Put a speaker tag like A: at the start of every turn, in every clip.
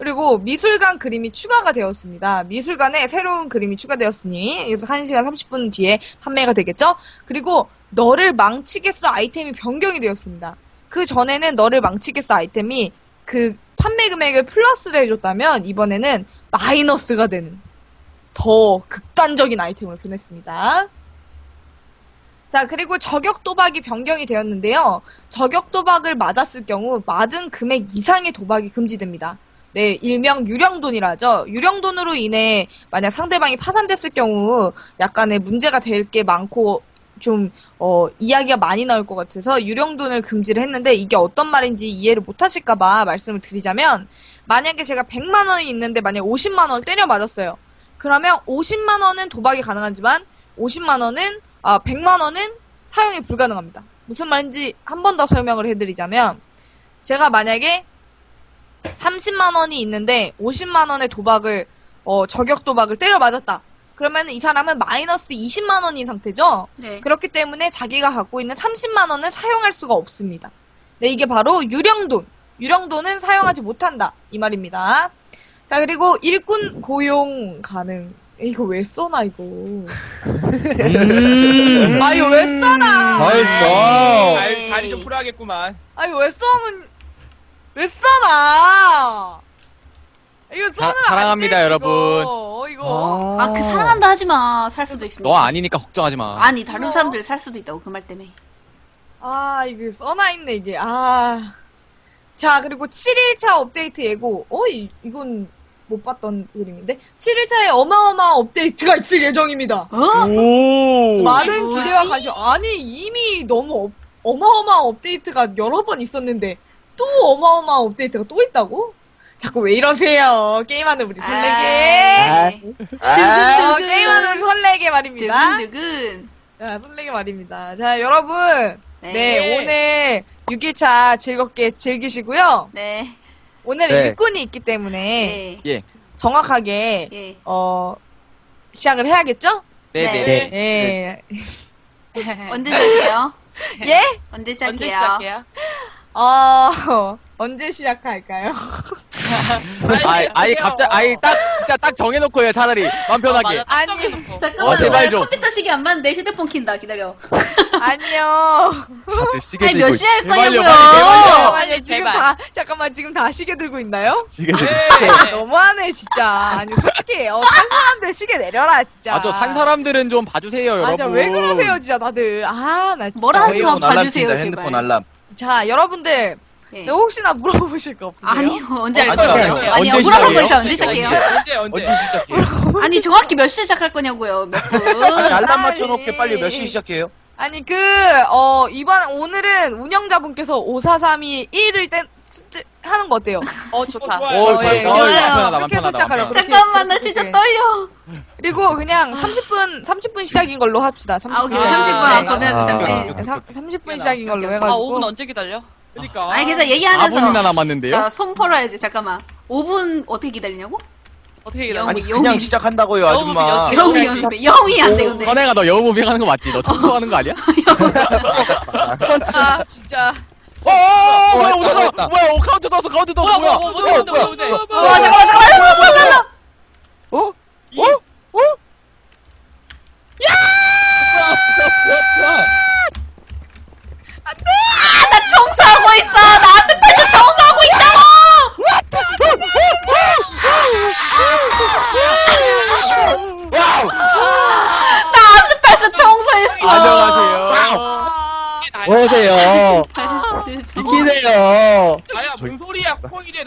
A: 그리고 미술관 그림이 추가가 되었습니다. 미술관에 새로운 그림이 추가되었으니 그래서 1시간 30분 뒤에 판매가 되겠죠? 그리고 너를 망치겠어 아이템이 변경이 되었습니다. 그 전에는 너를 망치겠어 아이템이 그 판매 금액을 플러스를 해줬다면 이번에는 마이너스가 되는 더 극단적인 아이템으로 변했습니다. 자, 그리고 저격 도박이 변경이 되었는데요. 저격 도박을 맞았을 경우 맞은 금액 이상의 도박이 금지됩니다. 네, 일명 유령돈이라 하죠. 유령돈으로 인해 만약 상대방이 파산됐을 경우 약간의 문제가 될 게 많고 좀, 어, 이야기가 많이 나올 것 같아서 유령돈을 금지를 했는데 이게 어떤 말인지 이해를 못 하실까봐 말씀을 드리자면 만약에 제가 100만 원이 있는데 만약 50만 원을 때려 맞았어요. 그러면 50만 원은 도박이 가능하지만 50만 원은 아 100만 원은 사용이 불가능합니다. 무슨 말인지 한 번 더 설명을 해드리자면 제가 만약에 30만 원이 있는데 50만 원의 도박을 어, 저격 도박을 때려 맞았다. 그러면 이 사람은 마이너스 20만 원인 상태죠.
B: 네.
A: 그렇기 때문에 자기가 갖고 있는 30만 원은 사용할 수가 없습니다. 네, 이게 바로 유령돈. 유령돈은 사용하지 못한다. 이 말입니다. 자, 그리고 일꾼 고용 가능. 이거 왜 써나, 이거.
C: 음.
A: 아, 이거 왜 써나?
D: 달, 다리 좀 풀어야겠구만.
A: 아, 이거 왜 써면, 왜 써나? 이거 써면 안
E: 사랑합니다,
A: 되지,
E: 여러분.
A: 이거. 이거.
B: 아, 그 사랑한다 하지 마. 살 수도 있으니까.
E: 너 아니니까 걱정하지 마.
B: 아니, 다른? 사람들 살 수도 있다고, 그 말 때문에.
A: 아, 이게 써나 있네, 이게. 아. 자, 그리고 7일차 업데이트 예고. 어, 이, 이건 못 봤던 그림인데? 7일차에 어마어마한 업데이트가 있을 예정입니다.
B: 어?
C: 오.
A: 많은
B: 뭐지?
A: 기대와 관심. 아니, 이미 너무 업- 어마어마한 업데이트가 여러 번 있었는데, 또 어마어마한 업데이트가 또 있다고? 자꾸 왜 이러세요? 게임하는 우리 설레게.
B: 아이,
C: 아.
A: 어, 게임하는 우리 설레게 말입니다.
B: 두근두근.
A: 자, 설레게 말입니다. 자, 여러분.
B: 네.
A: 네, 오늘 6일차 즐겁게 즐기시고요.
B: 네.
A: 오늘은
C: 네.
A: 일꾼이 있기 때문에
B: 네.
E: 예.
A: 정확하게
B: 예.
A: 어 시작을 해야겠죠?
E: 네네.
B: 네.
A: 예.
B: 언제 시작해요?
A: 예?
B: 언제
F: 언제
B: 시작해요?
F: 시작해요?
A: 어 언제 시작할까요?
E: 아이, 아이, 갑자기, 아이, 딱, 진짜 딱 정해놓고 해, 차라리. 마음 편하게.
F: 어, 맞아,
A: 아니.
B: 잠깐만,
E: 어, 제발
B: 나
E: 좀.
B: 컴퓨터 시계 안 봤는데 휴대폰 킨다. 기다려.
A: 아니요.
C: 다들 시계
B: 아니,
C: 들고
B: 몇
C: 있-
B: 시에 할
E: 제발요,
B: 거냐고요?
E: 빨리.
A: 아니 지금
F: 제발.
A: 다 잠깐만 지금 다 시계 들고 있나요?
C: 시계 들고
A: 아, 너무하네 진짜. 아니 솔직히 어, 산 사람들 시계 내려라 진짜.
E: 아, 저산 사람들은 좀 봐주세요, 여러분.
A: 아, 진짜 왜 그러세요 진짜 다들. 아 나 진짜.
B: 뭐라 하지 마.
C: 핸드폰
B: 봐주세요, 제발.
C: 핸드폰 알람.
A: 자 여러분들
B: 예.
A: 네, 혹시나 물어보실 거 없으세요?
B: 아니요, 언제 할
C: 아니요,
B: 거예요?
C: 아니요.
B: 아니요,
E: 언제
B: 물어볼 거
E: 시작해요?
B: 있어, 언제 시작해요?
D: 언제, 언제?
C: 언제 시작해요?
B: 아니, 정확히 몇 시에 시작할 거냐고요, 몇 분.
C: 아니, 알람. 맞춰놓게 빨리 몇 시에 시작해요?
A: 아니 그 어 이번 오늘은 운영자분께서 5431을 뗀 스- 하는 거 어때요?
F: 어, 좋다.
D: 좋아요.
E: 오,
A: 어, 예,
E: 어,
B: 좋아요.
E: 마음 편하다, 마음
A: 그렇게 해서
E: 편하다.
A: 시작하자, 그렇게.
B: 잠깐만, 나. 진짜 떨려.
A: 그리고 그냥 30분 30분 시작인 걸로 합시다. 30분.
B: 아, 오케이,
F: 아,
B: 30분.
F: 네.
B: 그러면
C: 아.
B: 잠시.
A: 네, 30분 시작인 걸로
F: 아,
A: 해가지고
F: 5분 언제 기다려?
D: 그러니까.
B: 아니, 그래서
E: 4분이나
B: 얘기하면서.
E: 남았는데요?
B: 자, 손 풀어야지, 잠깐만. 5분 어떻게 기다리냐고?
F: 어떻게 기다려?
C: 아니,
B: 영이-
C: 그냥 시작한다고요, 아줌마.
B: 영이 연습해. 영이 안 돼, 근데.
E: 선혜가 너 여우무빙 하는 거 맞지? 너 청소하는 거 아니야?
A: 아 진짜
E: 어, 어, 뭐야,
C: 했다,
E: 오셨어!
C: 했다.
E: 뭐야, 오, 카운트 떴어, 카운트 떴어,
F: 뭐야,
E: 뭐야?
F: 뭐야, 뭐야, 뭔데, 뭔데, 뭔데?
B: 어, 잠깐만, 잠깐만.
C: 어? 어? 어?
B: 나 청소하고 있어! 나한테 빨리 청소하고 있다고!
C: 와우!
B: 나한테 빨리 청소했어!
E: 안녕하세요.
C: 오세요.
B: 저-
C: 비키세요.
D: 아야, 뭔 소리야.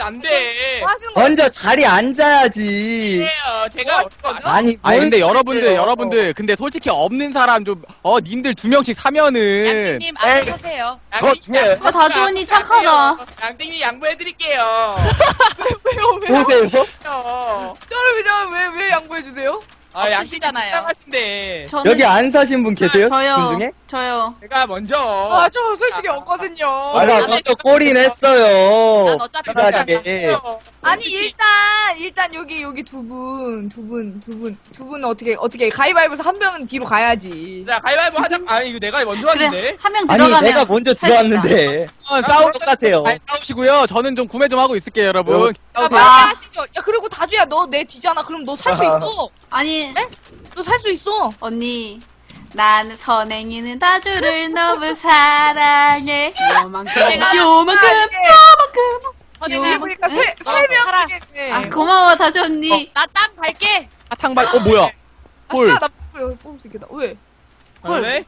D: 콩이래, 난데.
A: 뭐 하시는 거
G: 먼저 자리에 앉아야지.
D: 예, 제가.
A: 뭐 하시는 거죠?
G: 아니,
E: 아니,
G: 뭘
E: 근데 여러분들. 여러분들, 근데 솔직히 없는 사람 좀, 어, 님들 두 명씩 사면은.
F: 양띵님, 앞에 서세요.
C: 더 중요해.
B: 아, 다주 언니 착하다.
D: 양띵님 양보해드릴게요.
A: 왜요 왜요?
G: 보세요.
D: 어.
A: 저를 그냥 왜왜 양보해 주세요?
D: 아,
F: 없으시잖아요.
D: 이상하신데.
B: 저는
G: 여기 안 사신 분 계세요?
B: 저요.
G: 분 중에?
B: 저요.
D: 제가 먼저.
A: 아 저 솔직히 없거든요.
G: 아, 나 먼저 꼬린 했어요.
F: 난 어차피
G: 기다리게.
D: 어,
A: 아니 일단 일단 여기 여기 두 분 두 분 두 분 두 분 어떻게 어떻게 가위바위보에서 한 명은 뒤로 가야지.
D: 자 가위바위보 하자. 아니 이거 내가 먼저
B: 그래
D: 왔는데.
B: 한 명
G: 아니
B: 들어가면
G: 내가 먼저. 들어왔는데
E: 어,
G: 싸울 것 같아요
E: 잘 싸우시고요. 저는 좀 구매 좀 하고 있을게요, 여러분.
A: 야,
E: 싸우세요.
A: 빨리 하시죠. 야 그리고 다주야 너 내 뒤잖아. 그럼 너 살 수 있어.
B: 아니
A: 너 살 수 있어.
B: 언니 나는 선행이는 다주를 너무 사랑해 요만큼
F: 내가-
B: 요만큼
A: 아,
B: 요만큼
A: 세, 세
F: 어, 살아.
A: 명이네.
B: 아 고마워 다주 언니
F: 나 땅 갈게.
E: 사탕발, 어, 뭐야? 헐.
A: 아싸 나 뽑을, 뽑을 수 있겠다. 왜?
D: 헐. 네?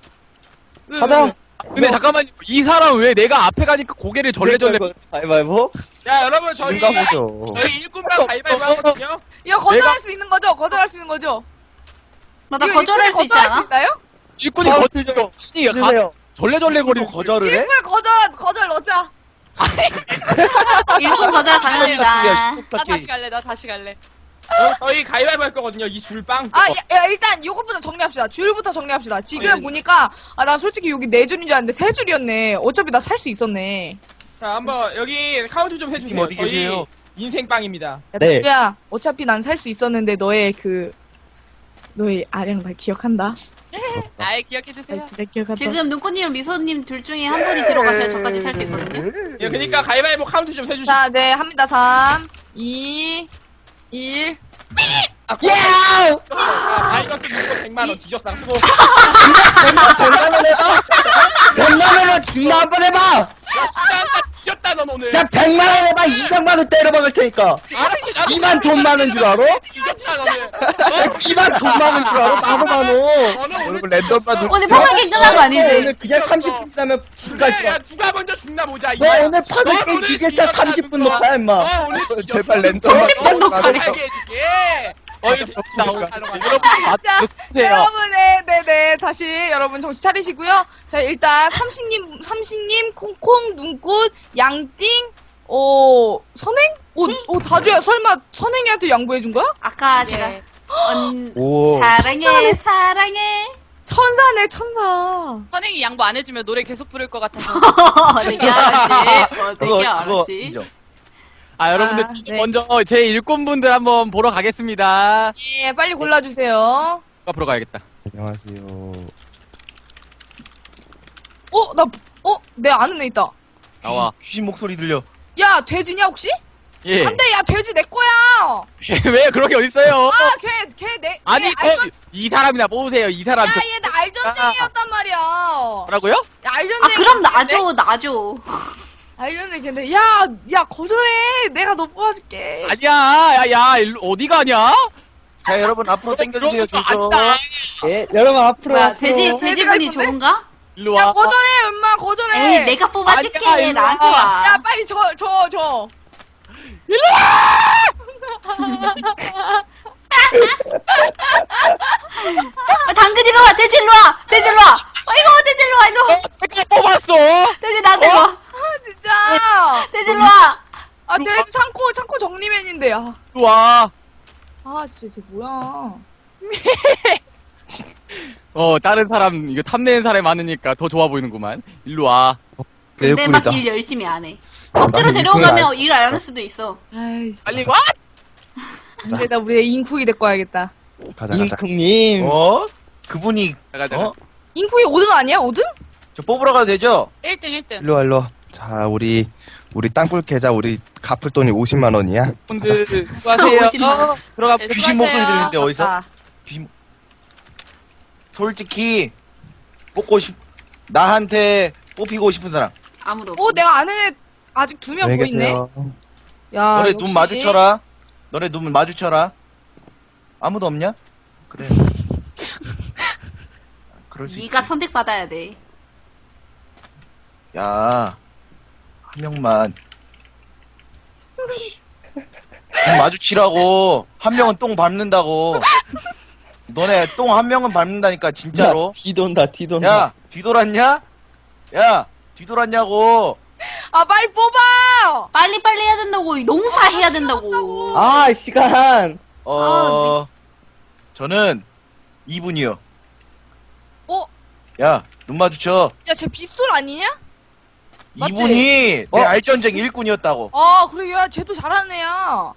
A: 왜?
G: 가자.
A: 왜, 왜?
E: 근데 잠깐만, 이 사람 왜 내가 앞에 가니까 고개를 절레절레.
G: 가위바위보
D: 자 여러분 저희
C: 뭔가 보죠.
D: 저희 일꾼만 가위바위보 하거든요.
A: 이거 거절할 수 있는 거죠? 거절할 수 있는 거죠?
B: 맞아
A: 이거
B: 거절할 수
A: 일꾼이
B: 있지
A: 거절할 수
B: 않아?
A: 있나요?
E: 일꾼이
C: 아,
E: 거쳐요. 신이 가. 절레절레 거리고.
C: 거절을 해?
A: 일꾼 거절 거절 넣자.
B: 일꾼 거절 가능합니다
C: 야,
F: 나 다시 갈래. 나 다시 갈래.
D: 어, 저희 가위바위보 할 거거든요. 이 줄빵.
A: 아, 야, 야, 일단 요것부터 정리합시다. 줄부터 정리합시다. 지금
D: 어, 예.
A: 보니까 아, 난 솔직히 여기 네 줄인 줄 알았는데 세 줄이었네. 어차피 나 살 수 있었네.
D: 자 한번 여기 카운트 좀 해주세요.
C: 어디
D: 저희
C: 계세요?
D: 인생빵입니다.
A: 야,
G: 네.
A: 야, 어차피 난 살 수 있었는데 너의 그 너의 아량 나 기억한다.
F: 날 기억해 주세요.
A: 나 진짜 기억한다.
B: 지금 눈꽃님 미소님 둘 중에 한 분이 들어가셔야 저까지 살 수 있거든요
D: 예, 그러니까 가위바위보 카운트 좀 해주시고.
A: 자, 네, 합니다. 3, 2, 1.
G: 야!
D: 아, 이거 쓰고 100만 원 뒤졌다. 수고.
G: 100만 원 해봐 100만 원은 진나 한번 해봐
D: 야, 진짜 한다 뒤졌다 넌 오늘.
G: 야 100만 원 해봐 200만 원 때려박을 테니까
D: 알았어, 나도
G: 이만 돈 많은 줄 알아?
D: 뒤졌다 너는.
G: 이만 돈 많은 줄 알아? 나도 많어
D: 너는 오늘
C: 여러분 랜덤만 누르
B: 오늘 평화 갱전한
G: 거너
B: 아니지?
G: 오늘 그냥 30분 지나면 집갈
D: 그래, 야
G: 거야
D: 누가 먼저 죽나 보자.
G: 너
D: 이거야.
G: 오늘 파도
D: 너
G: 게임
D: 오늘
G: 기계차
D: 뒤졌다,
G: 30분
D: 누가.
G: 녹화야 임마
D: 어, 오늘 뒤졌어.
C: 제발 랜덤만
B: 30분
C: 누르고
B: 녹화래.
C: 나가서.
D: 살게 해줄게.
E: 어, 이거 재밌다.
D: 어,
E: 여러분, 맞으세요.
A: 여러분, 네, 네, 네. 다시 여러분 정신 차리시고요. 자, 일단 삼식님, 삼식님, 콩콩, 눈꽃, 양띵, 어, 선행? 오, 오, 다주야, 설마 선행이한테 양보해준 거야?
B: 아까 제가
F: 예.
B: 언
C: 오.
B: 사랑해 사랑해
A: 천사네, 천사.
F: 선행이 양보 안 해주면 노래 계속 부를 것 같아서.
B: 어떻게 알았지?
C: 그거
B: 어떻게
C: 그거
B: 알았지?
C: 인정.
E: 아, 여러분들,
A: 아, 네.
E: 먼저 제 일꾼분들 한번 보러 가겠습니다.
A: 예, 빨리 골라주세요.
E: 앞으로 가야겠다.
C: 안녕하세요.
A: 어, 나, 어, 내 아는 애 있다.
E: 나와.
C: 귀신 목소리 들려.
A: 야, 돼지냐, 혹시?
E: 예.
A: 안 돼, 야, 돼지 내 거야!
E: 왜 그렇게 어딨어요?
A: 아, 걔, 걔 내,
E: 아니,
A: 걔
E: 저,
A: 알전,
E: 이 사람이나 뽑으세요. 이 사람.
A: 야,
E: 저,
A: 얘나 알전쟁이였단 말이야.
E: 뭐라고요?
A: 야, 알전쟁이.
B: 아 그럼 나줘 나줘
A: 알전쟁이 근데, 야, 야, 거절해. 내가 너 뽑아줄게.
E: 아니야, 야, 야, 일로, 어디 가냐?
C: 자 여러분 앞으로 당겨주세요
E: 그런
C: 줄좀.
G: 예 여러분 앞으로
B: 뭐야
G: 앞으로.
B: 돼지
A: 돼지가
B: 돼지분이
A: 있던데?
B: 좋은가?
E: 일로
A: 야,
E: 와.
A: 거절해, 엄마, 거절해.
B: 에이 내가 뽑아줄게
E: 아니야, 일로
B: 나한테
E: 와.
B: 와
A: 야, 빨리 저, 저, 저.
B: 아, 당근 일로 와 돼지 일로 와 돼지 일로 와 아이고 돼지 일로 와 일로 와
E: 내가 뽑았어.
B: 돼지 나한테 와
A: 아, 진짜.
B: 돼지 일로 와
A: 아, 돼지 창고, 야.
E: 일로 와.
A: 아, 진짜, 쟤 뭐야.
E: 어, 다른 사람, 이거 탐내는 사람이 많으니까 더 좋아 보이는구만. 일로 와.
B: 근데 막 일 열심히 안 해 억지로
C: 나는
B: 데려오면 일 안 할 수도 있어
A: 아이씨.
E: 빨리 와!
A: 안 돼, 나 우리 인쿡이 데리고 와야겠다.
C: 가자 가자.
G: 인쿵님
C: 어? 그분이
E: 가자, 가자.
C: 어?
A: 인쿡이 5등 아니야, 5등?
C: 저 뽑으러 가도 되죠?
F: 1등 1등.
H: 일로 와, 일로 와. 자, 우리, 우리 땅굴 계좌, 우리 갚을 돈이 50만 원이야.
E: 분들, 수고하세요.
B: 50만 원.
E: 들어가
F: 네,
C: 귀신
F: 수고하세요.
C: 목소리 들리는데 어디서?
A: 아,
C: 귀신. 목- 솔직히 뽑고 싶. 나한테 뽑히고 싶은 사람.
B: 아무도 없어
A: 어, 내가 아는 애 아직 두명더
H: 안녕히
A: 있네.
H: 계세요.
A: 야,
C: 너네
A: 역시.
C: 눈 마주쳐라. 너네 눈 마주쳐라. 아무도 없냐? 그래. 그럴 수 있.
B: 네가 선택받아야 돼
C: 야, 한 명만. 마주치라고. 한 명은 똥 밟는다고. 너네 똥 한 명은 밟는다니까 진짜로.
G: 뒤돈다 뒤돈다
C: 야, 뒤돌았냐? 야, 뒤돌았냐고.
A: 아, 빨리 뽑아!
B: 빨리빨리 해야 된다고 농사 해야 된다고
G: 아 시간
C: 어, 저는 2분이요.
A: 어?
C: 야, 눈 마주쳐.
A: 야, 쟤 빗솔 아니냐? 맞지?
C: 이분이
G: 어?
C: 내 알전쟁 일꾼이었다고.
A: 아, 그래, 야, 쟤도 잘하는 애야.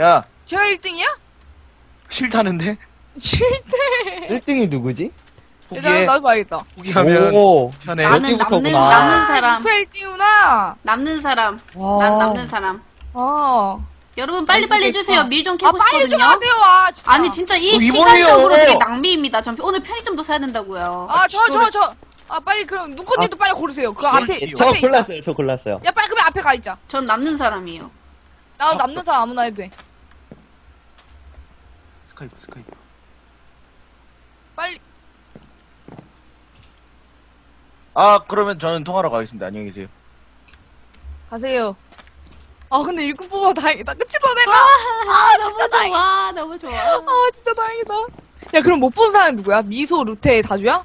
C: 야,
A: 제가 1등이야?
C: 싫다는데?
A: 7등.
G: 1등이 누구지?
A: 일단
C: 후기에,
A: 나도 봐야겠다.
C: 후기하면
G: 오.
C: 편해.
B: 나는 남는,
G: 여기부터구나.
B: 남는 사람.
A: 그 1등이구나.
B: 남는 사람.
G: 와.
B: 난 남는 사람.
A: 아.
B: 여러분, 빨리빨리 해주세요. 밀 좀
A: 아,
B: 캐고
A: 빨리 좀
B: 싶거든요.
A: 하세요, 와, 진짜.
B: 아니, 진짜 이
C: 어,
B: 시간적으로. 되게 낭비입니다. 전 오늘 편의점도 사야 된다고요.
A: 아, 저, 저, 저. 아, 빨리, 그럼, 눈코님도 빨리 고르세요. 그 앞에,
G: 저
A: 앞에 있어.
G: 골랐어요. 저 골랐어요.
A: 야, 빨리, 그러면 앞에 가 있자.
B: 전 남는 사람이에요.
A: 나 남는 사람 아무나 해도 돼.
C: 스카이프, 스카이프.
A: 빨리.
C: 아, 그러면 저는 통화로 가겠습니다. 안녕히 계세요.
A: 가세요. 아, 근데 일꾼 뽑아 다행이다. 그치, 너네가?
B: 아, 너무 좋아. 너무 좋아.
A: 아, 진짜 다행이다. 야, 그럼 못 본 사람이 누구야? 미소, 루테, 다주야?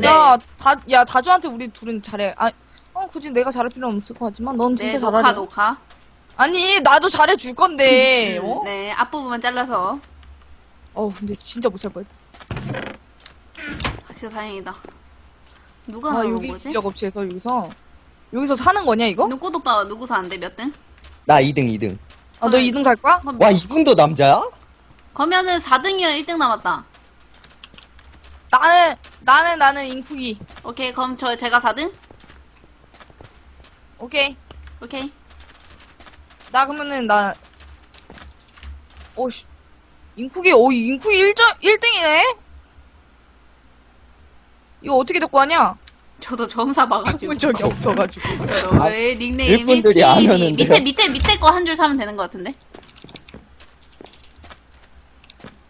G: 네네.
A: 야, 다, 야, 다주한테 우리 둘은 잘해. 아, 어, 굳이 내가 잘할 필요는 없을 것 같지만, 넌 진짜
B: 네,
A: 잘하네.
B: 녹화, 녹화.
A: 아니, 나도 잘해줄 건데, 어?
B: 네, 앞부분만 잘라서.
A: 어, 근데 진짜 못 살 뻔했다.
B: 아, 진짜 다행이다. 누가
A: 아,
B: 나온
A: 여기
B: 거지?
A: 인력 업체에서 여기서 여기서 사는 거냐 이거?
B: 눈꽃 오빠가 누구 사는데 몇 등?
G: 나 2등, 2등.
A: 아, 너 2등 살 거야?
B: 그럼
G: 와, 이분도 남자야?
B: 그러면은 4등이랑 1등 남았다.
A: 나는 나는 나는 인쿠기.
B: 오케이, 그럼 저 제가 4등?
A: 오케이.
B: 오케이.
A: 나 그러면은 나 오씨. 인쿠기 오 인쿠기 1점 1등이네. 이거 어떻게 데리고 하냐?
B: 저도 처음 사봐가지고.
A: 적이 없어가지고.
B: 저도
G: 아,
B: 왜 닉네임이
G: 일꾼들이
B: 삐-
G: 안
B: 삐-
G: 하는데요?
B: 밑에 밑에 밑에 거 한 줄 사면 되는 것 같은데.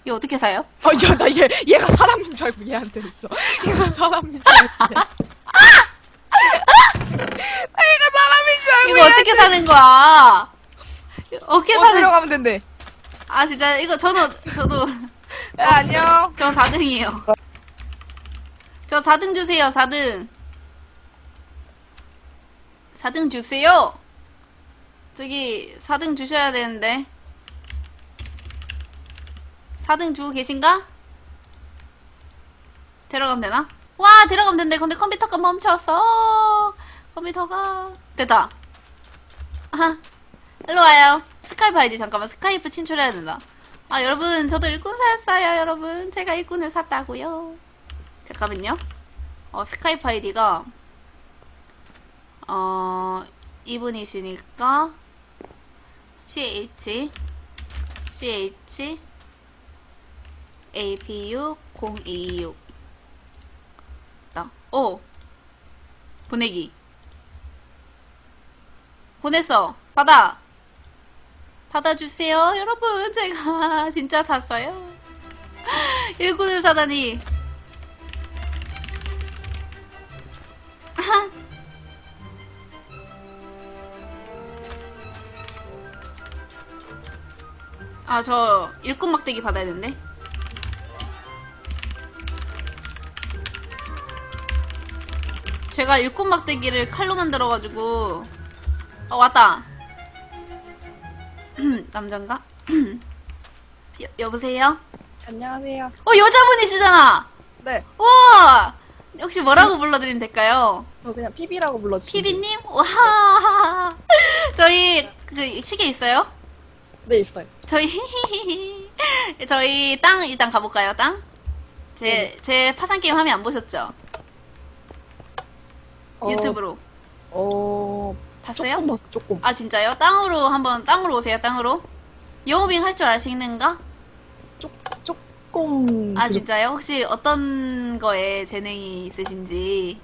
B: 이거 어떻게 사요?
A: 아, 야, 나 얘, 얘가 사람인 줄 알고 얘한테 했어. 얘가 사람인 줄 알고. 얘. 아, 얘가 사람인 줄 알고.
B: 이거 어떻게 사는 거야? 어떻게
A: 어,
B: 사는?
A: 들어가면 된대.
B: 아 진짜 이거 저는 저도
A: 야, 안녕.
B: 저 4등이에요. 저 4등 주세요. 4등. 4등 주세요. 저기 4등 주셔야 되는데. 4등 주고 계신가? 들어가면 되나? 와, 들어가면 된대. 근데 컴퓨터가 멈췄어. 컴퓨터가. 됐다. 아하. 일로 와요. 스카이프 아이디 잠깐만. 스카이프 친출해야 된다. 아, 여러분, 저도 일꾼 샀어요, 여러분. 제가 일꾼을 샀다고요. 잠깐만요. 어, 스카이프 아이디가, 어, 이분이시니까, ch, ch, apu 026. 나, 오! 보내기. 보냈어. 받아. 받아주세요. 여러분, 제가 진짜 샀어요. 일꾼을 사다니. 아하. 아, 저 일꾼 막대기 받아야 되는데. 제가 일꾼 막대기를 칼로 만들어가지고. 어, 왔다. 남잔가? 여, 여보세요?
A: 안녕하세요.
B: 어, 여자분이시잖아!
A: 네.
B: 와! 혹시 뭐라고 불러드리면 될까요?
A: 저 그냥 피비라고 불러주세요.
B: 피비님? 와! 저희, 그, 시계 있어요?
A: 네, 있어요.
B: 저희, 저희 땅 일단 가볼까요, 땅? 제, 제 파산 게임 화면 안 보셨죠? 유튜브로.
A: 어,
B: 봤어요?
A: 조금 봤어, 조금.
B: 아, 진짜요? 땅으로 한번, 땅으로 오세요, 땅으로. 영업인 할 줄 아시는가?
A: 조금.
B: 아, 진짜요? 혹시 어떤 거에 재능이 있으신지.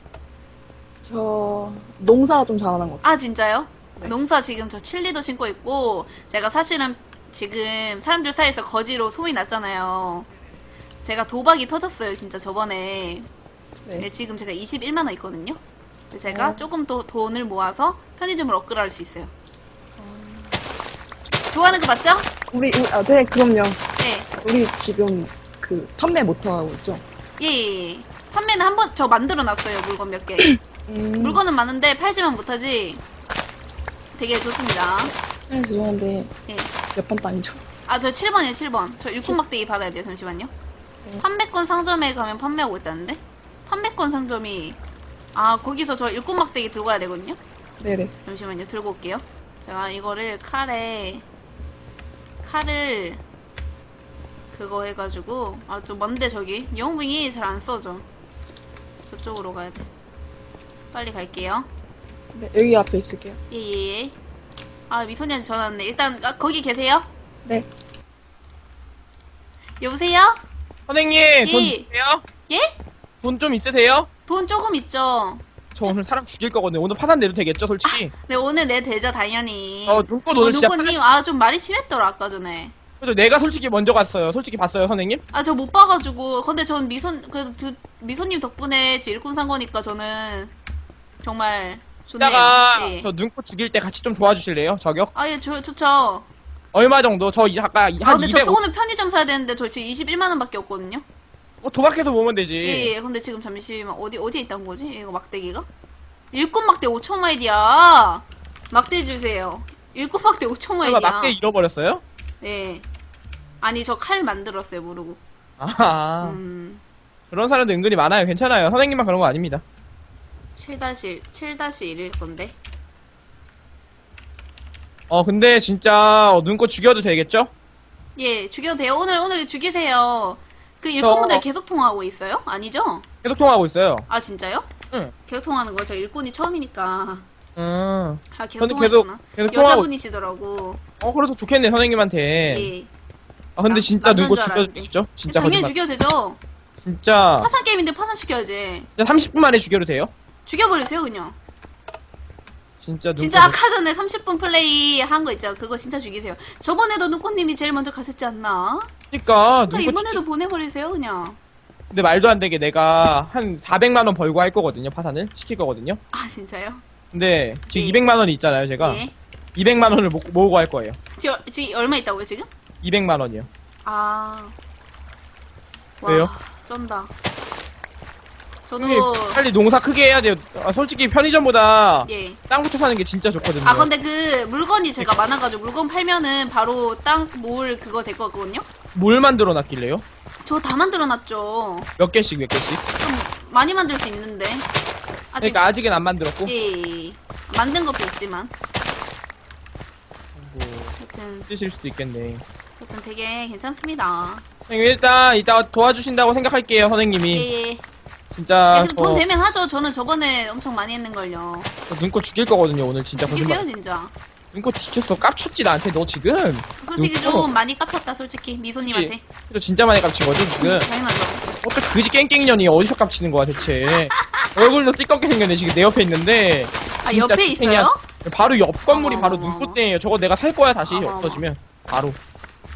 A: 저, 농사 좀 잘하는 것
B: 아, 진짜요? 농사 지금 저 칠리도 신고 있고, 제가 사실은 지금 사람들 사이에서 거지로 소문이 났잖아요. 제가 도박이 터졌어요, 진짜 저번에.
A: 네.
B: 네, 지금 제가 21만원 있거든요. 제가
A: 어.
B: 조금 더 돈을 모아서 편의점을 업그레이드 할 수 있어요. 좋아하는 거 맞죠?
I: 우리, 아, 네, 그럼요.
B: 네.
I: 우리 지금 그 판매 못 하고 있죠?
B: 예, 예, 예. 판매는 한 번, 저 만들어 놨어요, 물건 몇 개.
I: 음,
B: 물건은 많은데 팔지만 못하지. 되게 좋습니다.
I: 네, 죄송한데
B: 예.
I: 몇번 땅이죠?
B: 아, 저 7번이에요, 7번. 저 일꾼 막대기 받아야 돼요, 잠시만요. 판매권 상점에 가면 판매하고 있다는데? 판매권 상점이 아, 거기서 저 일꾼 막대기 들고 가야 되거든요?
I: 네네.
B: 잠시만요. 들고 올게요. 제가 이거를 칼에, 칼을, 그거 해가지고, 아, 좀 먼데 저기. 영웅빙이 잘 안 써져. 저쪽으로 가야 돼. 빨리 갈게요.
I: 네, 여기 앞에 있을게요.
B: 예, 예, 예. 아, 미소녀한테 전화 왔네. 일단, 아, 거기 계세요?
I: 네.
B: 여보세요?
D: 선생님 돈
B: 예.
D: 있으세요?
B: 예?
D: 돈 좀 있으세요?
B: 돈 조금 있죠?
D: 저 오늘 사람 죽일 거거든요. 오늘 파산 내도 되겠죠, 솔직히?
B: 네, 오늘 내 대자, 당연히.
D: 어, 눈꽃 오늘 진짜
B: 누구님, 아, 좀 말이 심했더라, 아까 전에.
D: 그래서 내가 솔직히 먼저 갔어요. 솔직히 봤어요, 선생님?
B: 아, 저 못 봐가지고. 근데 전 미손, 그래도 두, 미소님 덕분에 제 일꾼 산 거니까 저는 정말 좋네요.
D: 이따가
B: 예.
D: 저 눈꽃 죽일 때 같이 좀 도와주실래요? 저격?
B: 아, 예, 좋, 좋죠.
D: 얼마 정도? 저 이- 아까
B: 아,
D: 한
B: 근데 저
D: 200.
B: 오늘 편의점 사야 되는데 저 지금 21만 원 밖에 없거든요.
D: 어, 도박해서 모으면 되지.
B: 예, 예. 근데 지금 잠시만 어디 어디에 있단 거지? 이거 막대기가? 일꾼 막대 5천 마일이야. 막대 주세요. 일꾼 막대 5천
D: 설마
B: 마일이야.
D: 막대 잃어버렸어요?
B: 네. 아니 저 칼 만들었어요 모르고.
D: 아,
B: 음.
D: 그런 사람도 은근히 많아요. 괜찮아요. 선생님만 그런 거 아닙니다.
B: 7-1, 7-1일 건데.
D: 어, 근데 진짜 어, 눈꽃 죽여도 되겠죠?
B: 예, 죽여도 돼요. 오늘 오늘 죽이세요. 그 일꾼분들
D: 저-
B: 계속 통화하고 있어요? 아니죠?
D: 계속 통화하고 있어요.
B: 아 진짜요?
D: 응.
B: 계속 통화하는 거. 저 일꾼이 처음이니까.
D: 음.
B: 아 계속
D: 저는 계속,
B: 통화했구나.
D: 계속 통화하고.
B: 여자분이시더라고.
D: 어, 그래도 좋겠네, 선생님한테.
B: 예.
D: 아, 근데
B: 남-
D: 진짜
B: 남자인 줄 알았는데.
D: 되겠죠? 진짜
B: 당연히
D: 거짓말.
B: 죽여도 되죠.
D: 진짜,
B: 파산 게임인데 파산 시켜야지.
D: 진짜 30분 만에 죽여도 돼요?
B: 죽여버리세요 그냥.
D: 진짜.
B: 진짜 아까 전에 30분 플레이 한 거 있죠. 그거 진짜 죽이세요. 저번에도 눈꽃님이 제일 먼저 가셨지 않나?
D: 그니까,
B: 그러니까
D: 눈꽃
B: 이번에도
D: 죽...
B: 보내버리세요 그냥.
D: 근데 말도 안 되게 내가 한 400만 원 벌고 할 거거든요, 파산을. 시킬 거거든요.
B: 아 진짜요?
D: 근데 지금
B: 예.
D: 200만 원이 있잖아요, 제가.
B: 예.
D: 200만 원을 모으고 할 거예요.
B: 지금, 지금 얼마 있다고요 지금?
D: 200만 원이요.
B: 아. 와,
D: 왜요?
B: 쩐다. 저도
D: 빨리 농사 크게 해야 돼요. 아, 솔직히 편의점보다
B: 예.
D: 땅부터 사는 게 진짜 좋거든요.
B: 아 근데 그 물건이 제가 많아가지고 물건 팔면은 바로 땅 모을 그거 될 거거든요.
D: 뭘 만들어 놨길래요?
B: 저 다 만들어 놨죠.
D: 몇 개씩, 몇 개씩?
B: 좀 많이 만들 수 있는데. 아직
D: 그러니까 아직은 안 만들었고.
B: 예, 만든 것도 있지만.
D: 뭐,
B: 하여튼
D: 쓰실 수도 있겠네.
B: 하여튼 되게 괜찮습니다.
D: 선생님, 일단 이따 도와주신다고 생각할게요, 선생님이.
B: 예 예.
D: 진짜
B: 예, 근데 돈
D: 저,
B: 되면 하죠. 저는 저번에 엄청 많이 했는 걸요.
D: 저 눈꽃 죽일 거거든요, 오늘 진짜
B: 죽이세요
D: 거짓말.
B: 진짜.
D: 눈꽃 뒤쳤어. 깝쳤지, 나한테, 너 지금.
B: 솔직히. 좀 많이 깝쳤다 솔직히 미소님한테.
D: 너 진짜 많이 깝친 거지, 지금.
B: 당연하죠.
D: 어떻게 그지 깽깽년이 어디서 깝치는 거야, 대체. 얼굴도 띠껍게 생겼네, 지금 내 옆에 있는데.
B: 아
D: 진짜
B: 옆에. 있어요?
D: 바로 옆 건물이
B: 어머,
D: 바로
B: 어머, 어머.
D: 눈꽃대예요. 저거 내가 살 거야, 다시
B: 어머, 어머.
D: 없어지면. 바로.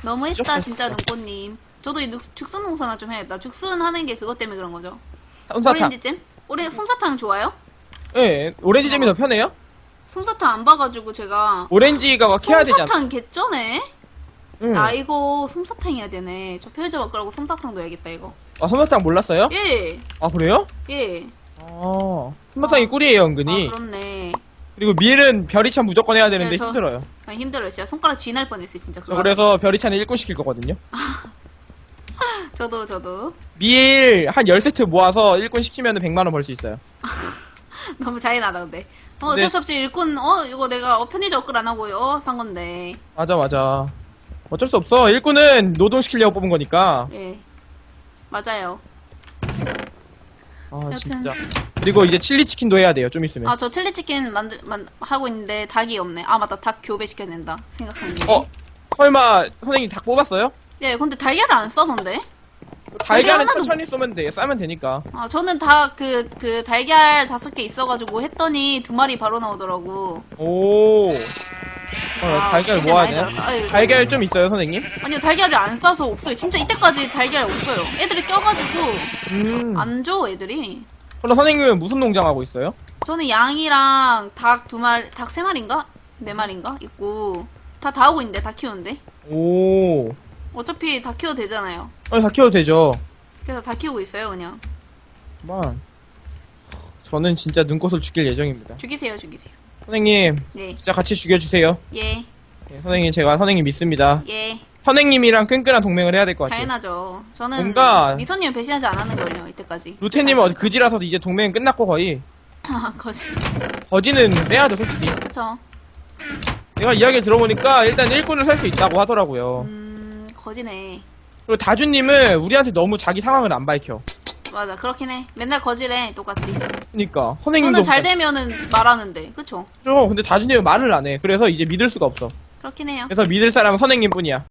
B: 너무했다 진짜. 눈꽃님. 저도 이 눅- 죽순 농사나 좀 해야겠다. 죽순 하는 게 그것 때문에 그런 거죠. 오렌지잼? 오렌 솜사탕 좋아요?
D: 예, 오렌지잼이 더 편해요?
B: 솜사탕 안 봐가지고 제가
D: 오렌지가 캐야 되잖아.
B: 솜사탕 개쩌네?
D: 응.
B: 아 이거 솜사탕 해야 되네. 저 편의점 가라고 솜사탕 넣어야겠다 이거.
D: 아, 솜사탕 몰랐어요?
B: 예,
D: 아, 그래요?
B: 예.
D: 아, 솜사탕이 꿀이에요, 은근히.
B: 아 그렇네.
D: 그리고 밀은 별이찬 무조건 해야 되는데
B: 네, 저-
D: 힘들어요.
B: 아, 힘들어요. 진짜 손가락 쥐날 뻔했어요 진짜.
D: 저 그래서 별이찬을 1군 시킬 거거든요.
B: 저도 저도
D: 밀한 10세트 모아서 1군 시키면 100만 원 벌 수 있어요.
B: 너무 잔인하다 근데. 어, 어쩔 수 없지 일꾼 어 이거 내가 어, 편의점 업글 안 하고 어 산 건데.
D: 맞아, 맞아. 어쩔 수 없어. 1군은 노동시키려고 뽑은 거니까.
B: 예. 맞아요.
D: 아,
B: 여튼.
D: 진짜. 그리고 이제 칠리치킨도 해야 돼요, 좀 있으면.
B: 아 저 칠리 치킨 만들 만 하고 있는데 닭이 없네. 아 맞다 닭 교배 시켜야 된다. 생각한 게.
D: 어, 설마 선생님 닭 뽑았어요?
B: 예, 근데 달걀을 안 써던데.
D: 달걀은
B: 하나도
D: 천천히 쏘면 돼. 싸면 되니까.
B: 아 저는 다 그 그 달걀 다섯 개 있어가지고 했더니 두 마리 바로 나오더라고.
D: 오. 어,
B: 아,
D: 달걀 모아야
B: 많이. 아유,
D: 달걀 좀 있어요, 선생님?
B: 아니요 달걀을 안 싸서 없어요. 진짜 이때까지 달걀 없어요. 애들이 껴가지고
D: 음.
B: 안 줘 애들이.
D: 그럼 선생님은 무슨 농장 하고 있어요?
B: 저는 양이랑 닭 두 마리, 닭 세 마리인가? 네 마리인가? 있고 다 다 하고 있는데 다 키우는데.
D: 오.
B: 어차피 다 키워도 되잖아요.
D: 아니, 다 키워도 되죠.
B: 그래서 다 키우고 있어요 그냥.
D: 그만. 저는 진짜 눈꽃을 죽일 예정입니다.
B: 죽이세요 죽이세요.
D: 선생님,
B: 네.
D: 진짜 같이 죽여주세요.
B: 예.
D: 네, 선생님, 제가 선생님 믿습니다.
B: 예.
D: 선생님이랑 끈끈한 동맹을 해야 될 것 같아요.
B: 당연하죠. 저는
D: 뭔가-
B: 미소님 배신하지 않았는 걸요 이때까지.
D: 루테님은 어디 그지라서 이제 동맹은 끝났고 거의.
B: 아, 거지.
D: 거지는 빼야죠 솔직히
B: 그쵸.
D: 내가 이야기를 들어보니까 일단 일꾼을 살 수 있다고 하더라고요
B: 음, 거지네.
D: 그리고 다주님은 우리한테 너무 자기 상황을 안 밝혀
B: 맞아, 그렇긴 해. 맨날 거지래, 똑같이.
D: 그니까 선생님도
B: 저는 잘 되면은 말하는데, 그쵸?
D: 그죠 근데 다주님은 말을 안 해 그래서 이제 믿을 수가 없어
B: 그렇긴 해요.
D: 그래서 믿을 사람은 선생님뿐이야